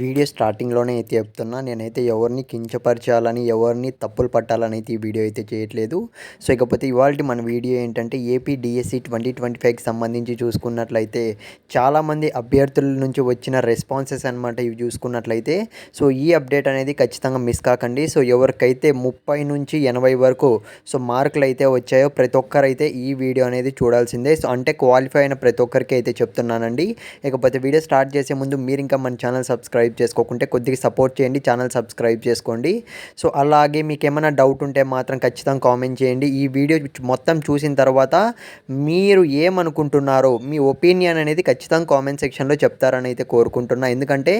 Video స్టార్టింగ్లోనే అయితే చెప్తున్నా నేనైతే ఎవరిని కించపరచాలని ఎవరిని తప్పులు పట్టాలని అయితే ఈ వీడియో అయితే చేయట్లేదు. సో ఇకపోతే ఇవాళ మన వీడియో ఏంటంటే ఏపీ డిఎస్సి ట్వంటీ ట్వంటీ ఫైవ్కి సంబంధించి చూసుకున్నట్లయితే చాలామంది అభ్యర్థుల నుంచి వచ్చిన రెస్పాన్సెస్ అనమాట ఇవి చూసుకున్నట్లయితే. సో ఈ అప్డేట్ అనేది ఖచ్చితంగా మిస్ కాకండి. సో ఎవరికైతే ముప్పై నుంచి ఎనభై వరకు సో మార్కులు అయితే వచ్చాయో ప్రతి ఒక్కరైతే ఈ వీడియో అనేది చూడాల్సిందే. సో అంటే క్వాలిఫై అయిన ప్రతి ఒక్కరికి అయితే చెప్తున్నానండి. ఇకపోతే వీడియో స్టార్ట్ చేసే ముందు మీరు ఇంకా మన ఛానల్ సబ్స్క్రైబ్ సబ్స్క్రైబ్ చేసుకోకుంటే కొద్దిగా సపోర్ట్ చేయండి. ఛానల్ సబ్స్క్రైబ్ చేసుకోండి. సో అలాగే మీకు ఏమైనా డౌట్ ఉంటే మాత్రం ఖచ్చితంగా కామెంట్ చేయండి. ఈ వీడియో మొత్తం చూసిన తర్వాత మీరు ఏమనుకుంటున్నారో మీ ఒపీనియన్ అనేది ఖచ్చితంగా కామెంట్ సెక్షన్లో చెప్తారని అయితే కోరుకుంటున్నా. ఎందుకంటే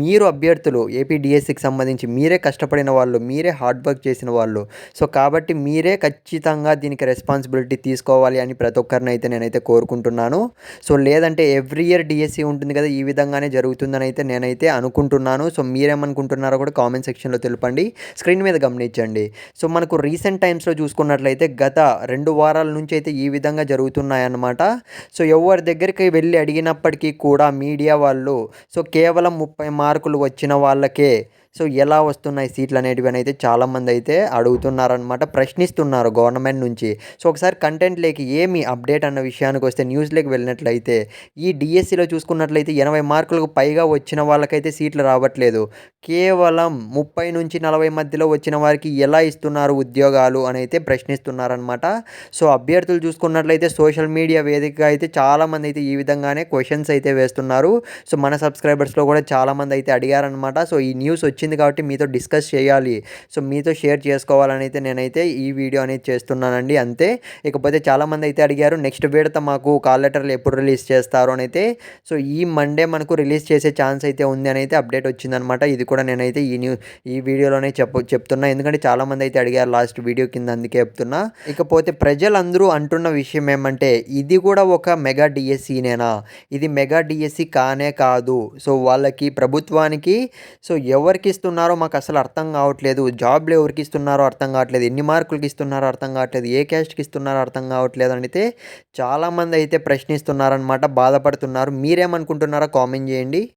మీరు అభ్యర్థులు ఏపీ డిఎస్సికి సంబంధించి మీరే కష్టపడిన వాళ్ళు మీరే హార్డ్ వర్క్ చేసిన వాళ్ళు. సో కాబట్టి మీరే ఖచ్చితంగా దీనికి రెస్పాన్సిబిలిటీ తీసుకోవాలి అని ప్రతి ఒక్కరిని అయితే నేనైతే కోరుకుంటున్నాను. సో లేదంటే ఎవ్రీ ఇయర్ డిఎస్సి ఉంటుంది కదా ఈ విధంగానే జరుగుతుందని అయితే నేనైతే అనుకుంటున్నాను. సో మీరేమనుకుంటున్నారో కూడా కామెంట్ సెక్షన్లో తెలుపండి. స్క్రీన్ మీద గమనించండి. సో మనకు రీసెంట్ టైమ్స్లో చూసుకున్నట్లయితే గత రెండు వారాల నుంచి అయితే ఈ విధంగా జరుగుతున్నాయన్నమాట. సో ఎవరి దగ్గరికి వెళ్ళి అడిగినప్పటికీ కూడా మీడియా వాళ్ళు సో కేవలం ముప్పై మార్కులు వచ్చిన వాళ్ళకే సో ఎలా వస్తున్నాయి సీట్లు అనేటివి అయితే చాలామంది అయితే అడుగుతున్నారనమాట ప్రశ్నిస్తున్నారు గవర్నమెంట్ నుంచి. సో ఒకసారి కంటెంట్ లేకి ఏమి అప్డేట్ అన్న విషయానికి వస్తే న్యూస్లోకి వెళ్ళినట్లయితే ఈ డిఎస్సిలో చూసుకున్నట్లయితే ఎనభై మార్కులకు పైగా వచ్చిన వాళ్ళకైతే సీట్లు రావట్లేదు. కేవలం ముప్పై నుంచి నలభై మధ్యలో వచ్చిన వారికి ఎలా ఇస్తున్నారు ఉద్యోగాలు అని అయితే ప్రశ్నిస్తున్నారనమాట సో అభ్యర్థులు చూసుకున్నట్లయితే సోషల్ మీడియా వేదికగా అయితే చాలామంది అయితే ఈ విధంగానే క్వశ్చన్స్ అయితే వేస్తున్నారు. సో మన సబ్స్క్రైబర్స్లో కూడా చాలామంది అయితే అడిగారనమాట సో ఈ న్యూస్ వచ్చి వచ్చింది కాబట్టి మీతో డిస్కస్ చేయాలి. సో మీతో షేర్ చేసుకోవాలని అయితే నేనైతే ఈ వీడియో అనేది చేస్తున్నానండి. అంతే. ఇకపోతే చాలామంది అయితే అడిగారు నెక్స్ట్ విడత మాకు కాల్ లెటర్లు ఎప్పుడు రిలీజ్ చేస్తారు? అని అయితే. సో ఈ మండే మనకు రిలీజ్ చేసే ఛాన్స్ అయితే ఉంది అని అయితే అప్డేట్ వచ్చిందనమాట. ఇది కూడా నేనైతే ఈ న్యూ ఈ వీడియోలోనే చెప్ప చెప్తున్నా. ఎందుకంటే చాలామంది అయితే అడిగారు లాస్ట్ వీడియో కింద అందుకే చెప్తున్నా. ఇకపోతే ప్రజలందరూ అంటున్న విషయం ఏమంటే ఇది కూడా ఒక మెగా డిఎస్సీనేనా ఇది మెగా డిఎస్సీ కానే కాదు. సో వాళ్ళకి ప్రభుత్వానికి సో ఎవరికి ఎవరికి ఇస్తున్నారో మాకు అసలు అర్థం కావట్లేదు. జాబ్లు ఎవరికి ఇస్తున్నారో అర్థం కావట్లేదు. ఎన్ని మార్కులకి ఇస్తున్నారో అర్థం కావట్లేదు. ఏ క్యాస్ట్కి ఇస్తున్నారో అర్థం కావట్లేదు అయితే చాలామంది అయితే ప్రశ్నిస్తున్నారనమాట బాధపడుతున్నారు. మీరేమనుకుంటున్నారో కామెంట్ చేయండి.